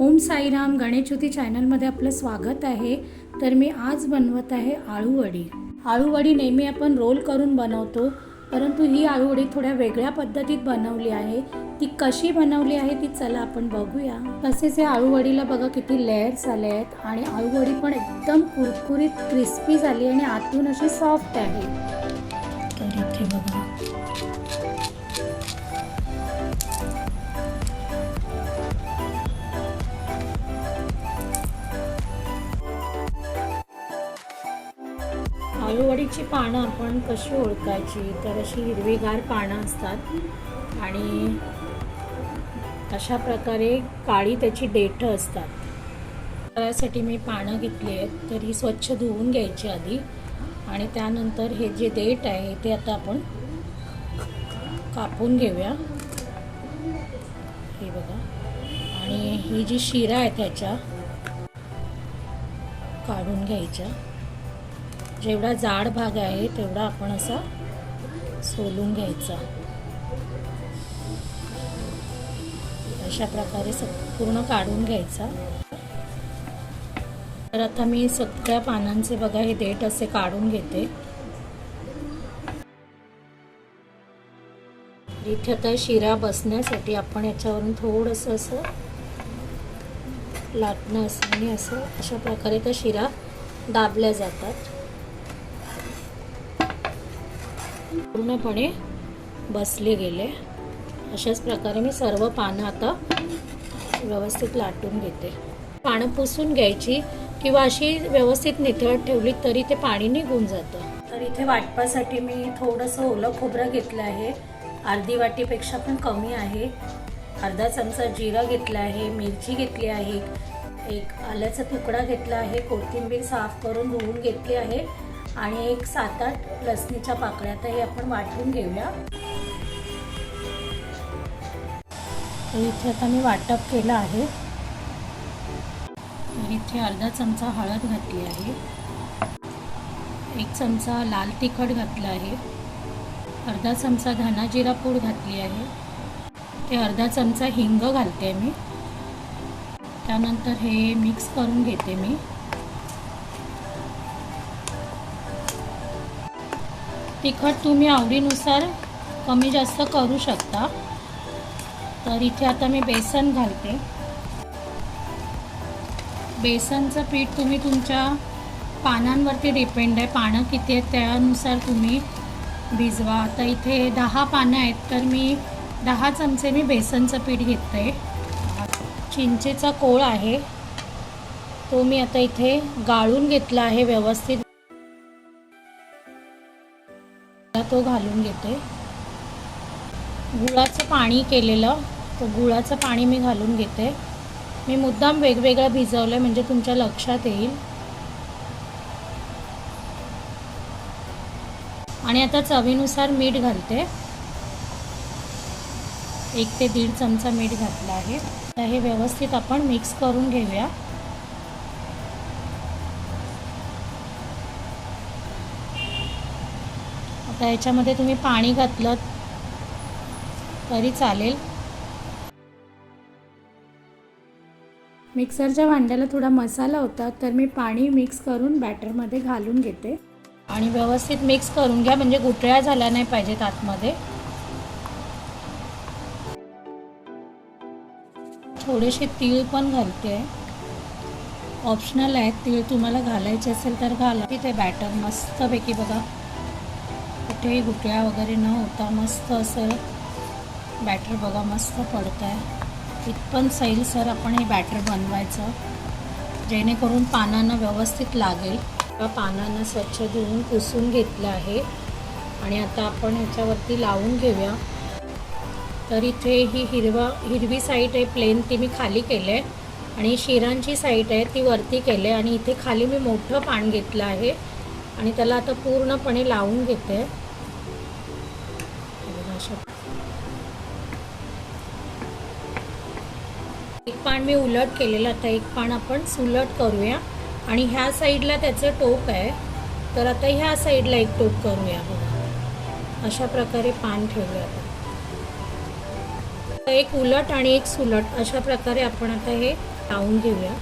ओम साईराम गणेशज्योती चॅनलमध्ये आपलं स्वागत आहे. तर मी आज बनवत आहे आळूवडी. आळूवडी नेहमी आपण रोल करून बनवतो परंतु ही आळूवडी थोड्या वेगळ्या पद्धतीत बनवली आहे. ती कशी बनवली आहे ती चला आपण बघूया. तसेच या आळूवडीला बघा किती लेयर्स आले आहेत आणि आळूवडी पण एकदम कुरकुरीत क्रिस्पी झाली आणि आतून अशी सॉफ्ट आहे. तर इथे बघा. आळूवडीची पानं आपण कशी ओळखायची? तर अशी हिरवीगार पानं असतात. आणि अशा प्रकारे काळी त्याची देठं असतात. त्यासाठी मी पानं घेतली आहेत. तर ही स्वच्छ धुवून घ्यायची आधी. आणि त्यानंतर हे जे देठ आहे ते आता आपण कापून घेऊया. हे बघा. आणि ही जी शिरा आहे त्याच्या काढून घ्यायच्या. जेवढा जाड भाग आहे तेवढा आपण असा सोलून घ्यायचा. अशा प्रकारे सग पूर्ण काढून घ्यायचा. तर आता मी सगळ्या पानांचे बघा हे देठ असे काढून घेते. इथे आता शिरा बसण्यासाठी आपण याच्यावरून थोडंसं असं लाटणं असं आणि असं अशा प्रकारे त्या शिरा दाबल्या जातात. पूर्णपणे बसले गेले. अशाच प्रकारे मी सर्व पानं आता व्यवस्थित लाटून घेते. पानं पुसून घ्यायची किंवा अशी व्यवस्थित निथळत ठेवली तरी ते पाणी निघून जातं. तर इथे वाटपासाठी मी थोडंसं ओलं खोबरं घेतलं आहे. अर्धी वाटीपेक्षा पण कमी आहे. अर्धा चमचा जिरा घेतला आहे मिरची घेतली आहे. एक आल्याचा तुकडा घेतला आहे. कोथिंबीर साफ करून धुवून घेतली आहे. आणि एक सात आठ लसणीच्या पाकळ्या तर हे आपण वाटून घेऊया. तर इथे आता मी वाटप केलं आहे. इथे अर्धा चमचा हळद घातली आहे. एक चमचा लाल तिखट घातला आहे. अर्धा चमचा धना जिरा पूड घातली आहे. ते अर्धा चमचा हिंग घालते मी. त्यानंतर हे मिक्स करून घेते मी. तिखट तुम्ही आवडीनुसार कमी जास्त करू शकता. तर इथे आता मी बेसन घालते. बेसनचं पीठ तुम्ही तुमच्या पानांवरती डिपेंड आहे. पानं किती आहेत त्यानुसार तुम्ही भिजवा. आता इथे दहा पानं आहेत तर मी दहा चमचे मी बेसनचं पीठ घेते चिंचेचा कोळ आहे. तो मी आता इथे गाळून घेतला आहे व्यवस्थित. तो घालून घेते. गुळाचं पाणी केलेलं तर गुळाचं पाणी मी घालून घेते. मी मुद्दाम वेगवेगळं भिजवलं आहे म्हणजे तुमच्या लक्षात येईल. आणि आता चवीनुसार मीठ घालते. एक ते दीड चमचा मीठ घातला आहे. तर हे व्यवस्थित आपण मिक्स करून घेऊया. आता याच्यामध्ये तुम्ही पाणी घातलं तरी चालेल. मिक्सरच्या भांड्याला थोडा मसाला होता तर मी पाणी मिक्स करून बॅटरमध्ये घालून घेते. आणि व्यवस्थित मिक्स करून घ्या म्हणजे गुठळ्या झाल्या नाही पाहिजेत आतमध्ये. थोडेसे तीळ पण घालते. ऑप्शनल आहेत तीळ तुम्हाला घालायचे असेल तर घाला. तिथे बॅटर मस्तपैकी बघा. कुठेही गुटळ्या वगैरे न होता मस्त असं बॅटर बघा मस्त पडतं आहे इथपण सैलसर आपण हे बॅटर बनवायचं. जेणेकरून पानांना व्यवस्थित लागेल. पानांना स्वच्छ धुवून पुसून घेतलं आहे. आणि आता आपण ह्याच्यावरती लावून घेऊया. तर इथे ही हिरवा हिरवी साईट आहे प्लेन ती मी खाली केले. आहे आणि शिरांची साईट आहे ती वरती केले. आणि इथे खाली मी मोठं पान घेतलं आहे. आणि त्याला आता पूर्णपणे लावून घेते. एक पान मी उलट केलेलं आता एक पान आपण सुलट करूया. आणि ह्या साईडला त्याचं टोक आहे. तर आता ह्या साईडला एक टोक करूया अशा प्रकारे पान ठेवूया आता एक उलट आणि एक सुलट अशा प्रकारे आपण आता हे लावून घेऊया.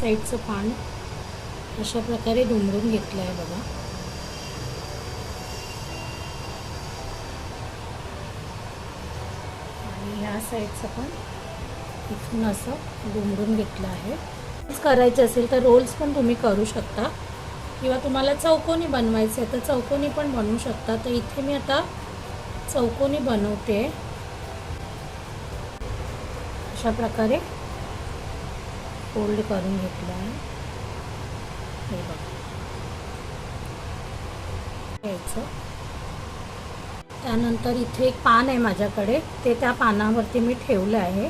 साईडचं पान अशा प्रकारे दुमडून घेतलं आहे बघा. आणि ह्या साईडचं पण इथून असं दुमडून घेतलं आहे. करायचे असेल तर रोल्स पण तुम्ही करू शकता. किंवा तुम्हाला चौकोनी बनवायचे तर चौकोनी पण बनवू शकता. तर इथे मी आता चौकोनी बनवते. अशा प्रकारे फोल्ड करून घेतलं आहे हे बघा. घ्यायचं. त्यानंतर इथे एक पान आहे माझ्याकडे. ते त्या पानावरती मी ठेवलं आहे.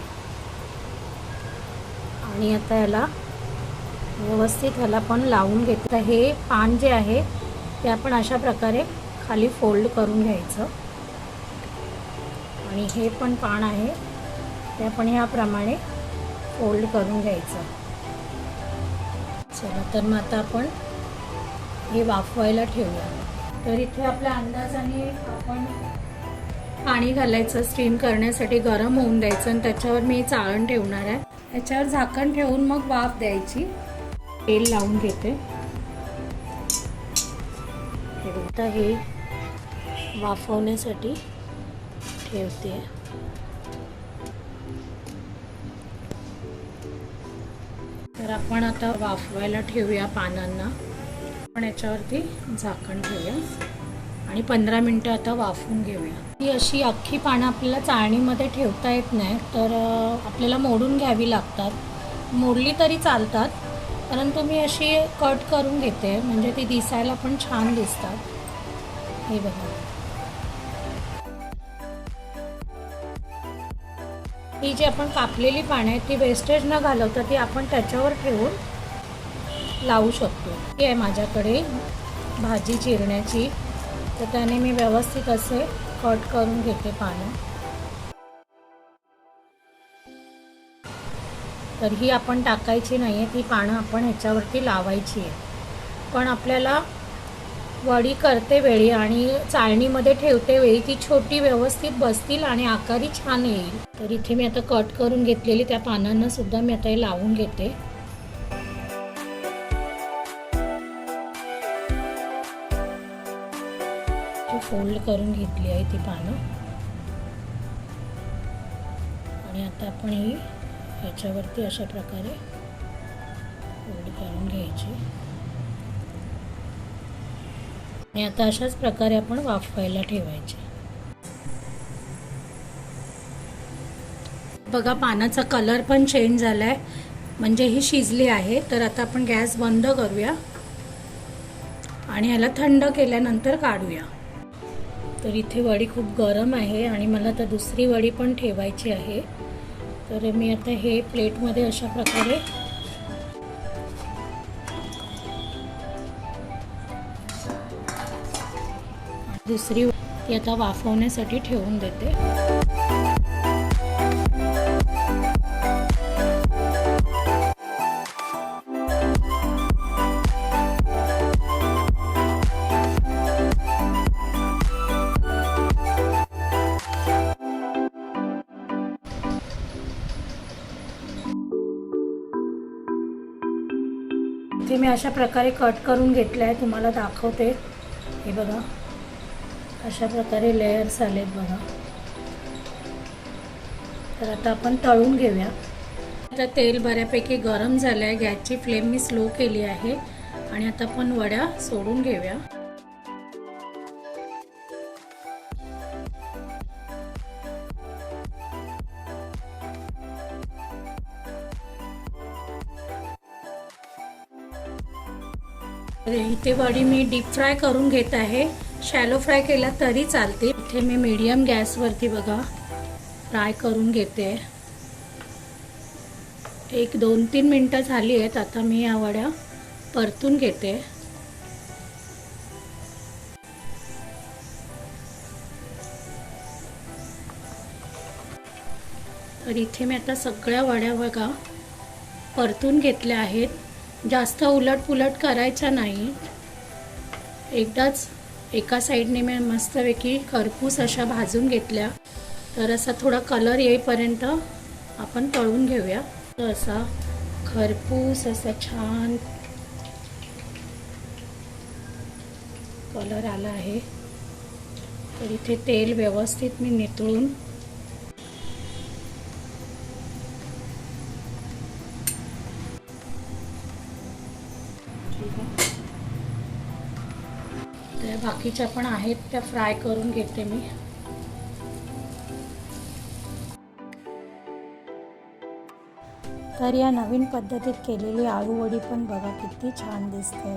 आणि आता याला व्यवस्थित ह्याला पण लावून घेतलं हे पान जे आहे ते आपण अशा प्रकारे खाली फोल्ड करून घ्यायचं. आणि हे पण पान आहे. ते आपण ह्याप्रमाणे फोल्ड करून घ्यायचं. चला तर मग आता आपण हे वाफवायला ठेवूया. तर इथे आपल्या अंदाजाने आपण पाणी घालायचं स्टीम करण्यासाठी गरम होऊन द्यायचं आणि त्याच्यावर मी चाळण ठेवणार आहे. त्याच्यावर झाकण ठेवून मग वाफ द्यायची. तेल लावून घेते. आता हे वाफवण्यासाठी ठेवते. तर आपण आता वाफवायला ठेवूया पानांना. आपण याच्यावरती झाकण ठेवूया. आणि पंधरा मिनटं आता वाफवून घेऊया. ही अशी अख्खी पानं आपल्याला चाळणीमध्ये ठेवता येत नाही तर आपल्याला मोडून घ्यावी लागतात. मोडली तरी चालतात परंतु मी अशी कट करून घेते म्हणजे ती दिसायला पण छान दिसतात. हे बघा. ही जी आपण कापलेली पानं आहेत ती वेस्टेज न घालवता ती आपण त्याच्यावर ठेवून लावू शकतो. ही आहे माझ्याकडे भाजी चिरण्याची. तर त्याने मी व्यवस्थित असे कट करून घेते पानं. तर ही आपण टाकायची नाही आहे ती पानं आपण ह्याच्यावरती लावायची आहे. पण आपल्याला वडी करते वेळी आणि चाळणीमध्ये ठेवते वेळी ती छोटी व्यवस्थित बसतील आणि आकारी छान येईल. तर इथे मी आता कट करून घेतलेली त्या पानांना सुद्धा मी आता हे लावून घेते. फोल्ड करून घेतली आहे ती पानं. आणि आता आपण ही ह्याच्यावरती अशा प्रकारे फोल्ड करून घ्यायची. आणि आता अशाच प्रकारे आपण वाफवायला ठेवायचे. बघा पानाचा कलर पण चेंज झाला आहे म्हणजे ही शिजली आहे. तर आता आपण गॅस बंद करूया. आणि ह्याला थंड केल्यानंतर काढूया. तर इथे वडी खूप गरम आहे आणि मला तर दुसरी वडी पण ठेवायची आहे. तर मी आता हे प्लेटमध्ये अशा प्रकारे दुसरी ती आता वाफवण्यासाठी ठेवून देते. इथे मी अशा प्रकारे कट करून घेतलं आहे तुम्हाला दाखवते. हे बघा. अशा प्रकारे लेयर्स आलेत बघा. तर आता आपण तळून घेऊया. आता तेल बऱ्यापैकी गरम झालं आहे गॅसची फ्लेम मी स्लो केली आहे. आणि आता आपण वड्या सोडून घेऊया. इथे वडी मी डीप फ्राय करून घेत आहे. शॅलो फ्राय केला तरी चालते. इथे मी मीडियम गॅसवरती बघा. फ्राय करून घेते. एक दोन तीन मिनटं झाली आहेत. आता मी या वड्या परतून घेते. तर इथे मी आता सगळ्या वड्या बघा परतून घेतल्या आहेत. जास्त उलटपुलट करायचा नाही एकदाच एका साईडने मी मस्तपैकी खरपूस अशा भाजून घेतल्या. तर असा थोडा कलर येईपर्यंत आपण तळून घेऊया. तर असा खरपूस असा छान कलर आला आहे. तर इथे तेल व्यवस्थित मी नितळून बाकीच्या पण आहेत त्या फ्राय करून घेते मी. तर या नवीन पद्धतीत केलेली आळूवडी पण बघा किती छान दिसते.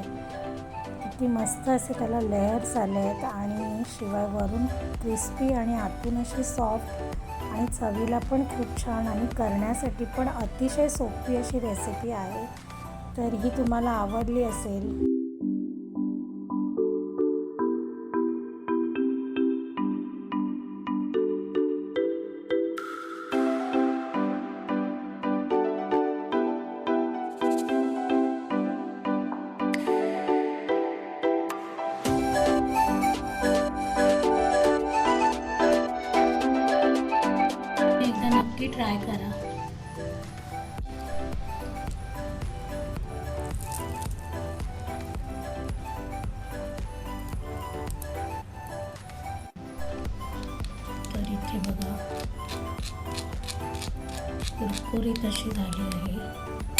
किती मस्त असे त्याला लेयर्स आले आहेत आणि शिवाय वरून क्रिस्पी आणि आतून अशी सॉफ्ट आणि चवीला पण खूप छान आणि करण्यासाठी पण अतिशय सोपी अशी रेसिपी आहे. तर ही तुम्हाला आवडली असेल. ट्राय करा. तर इथे बघा. कुरकुरीत अशी झाली आहे.